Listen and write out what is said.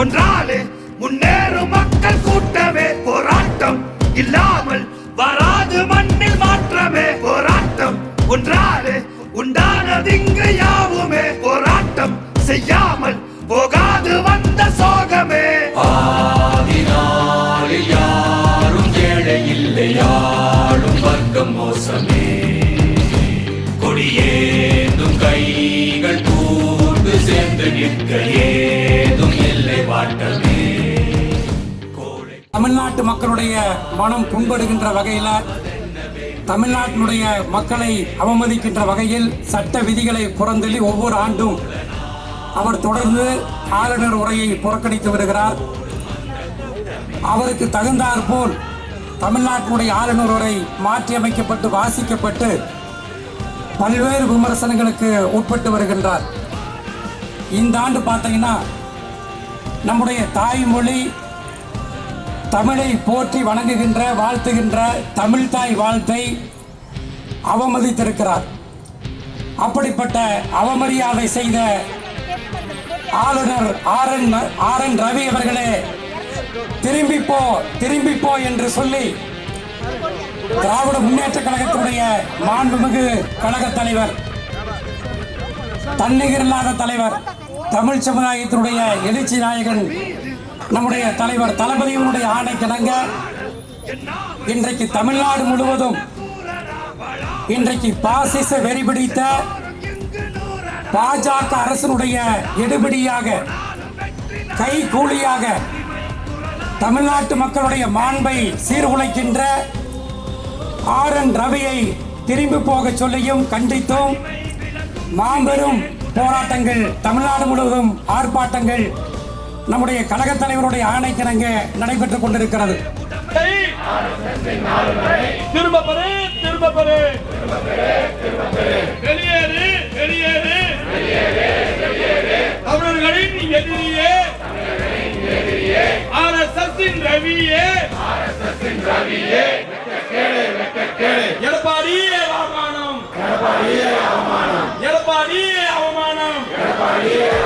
ஒன்றாலே முன்னேறும் மக்கள் கூட்டமே போராட்டம் இல்லாமல் வராது மண்ணில் மாற்றமே போராட்டம் ஒன்றாலே உண்டானது இங்கு யாவுமே போராட்டம் செய்யாமல் போகாது வந்த சோகமே. ஆதினாளில் யாரும் ஏழை இல்லை யாரும் வர்க்கம் மோசமே. கொடியேந்தும் கைகள் கூண்டு சேர்ந்து நிற்கையே. தமிழ்நாட்டு மக்களுடைய மனம் புண்படுகின்ற வகையில் தமிழ்நாட்டினுடைய மக்களை அவமதிக்கின்ற வகையில் சட்ட விதிகளை புறந்தள்ளி ஒவ்வொரு ஆண்டும் அவர் தொடர்ந்து ஆளுநர் உரையை புறக்கணித்து வருகிறார். அவருக்கு தகுந்தாற்போல் தமிழ்நாட்டினுடைய ஆளுநர் உரை மாற்றியமைக்கப்பட்டு வாசிக்கப்பட்டு பல்வேறு விமர்சனங்களுக்கு உட்பட்டு வருகின்றார். இந்த ஆண்டு பார்த்தீங்கன்னா நம்முடைய தாய்மொழி தமிழை போற்றி வணங்குகின்ற வாழ்த்துகின்ற தமிழ் தாய் வாழ்த்தை அவமதித்திருக்கிறார். அப்படிப்பட்ட அவமரியாதை செய்த ஆளுநர் R N R N Ravi அவர்களே திரும்பிப்போ திரும்பிப்போ என்று சொல்லி திராவிட முன்னேற்ற கழகத்தினுடைய மாண்புமிகு கழக தலைவர் தன்னிகர் இல்லாத தலைவர் தமிழ் சமுதாயத்தினுடைய எழுச்சி நாயகன் நம்முடைய தலைவர் தளபதியினுடைய ஆணைக்கிணங்க இன்றைக்கு தமிழ்நாடு முழுவதும் இன்றைக்கு பாசிச வெறி பிடித்த பாஜக அரசனுடைய எடுபிடியாக கை கூலியாக தமிழ்நாட்டு மக்களுடைய மாண்பை சீர்குலைக்கின்ற ஆர் என் ரவியை திரும்பி போக சொல்லியும் கண்டித்தும். மாபெரும் போராட்டங்கள் தமிழ்நாடு முழுவதும் ஆர்ப்பாட்டங்கள் நம்முடைய கழகத் தலைவருடைய ஆணைக்கிணங்க நடைபெற்றுக் கொண்டிருக்கிறது. திரும்ப பெறு திரும்ப வெளியேறு வெளியேறு. தமிழர்களின் எதிரியே. ஆர் எஸ் ரவியே ரவியே. அவமானம் எடப்பாடியே அவமானம். எடப்பாடியே அவமானம். எடப்பாடியே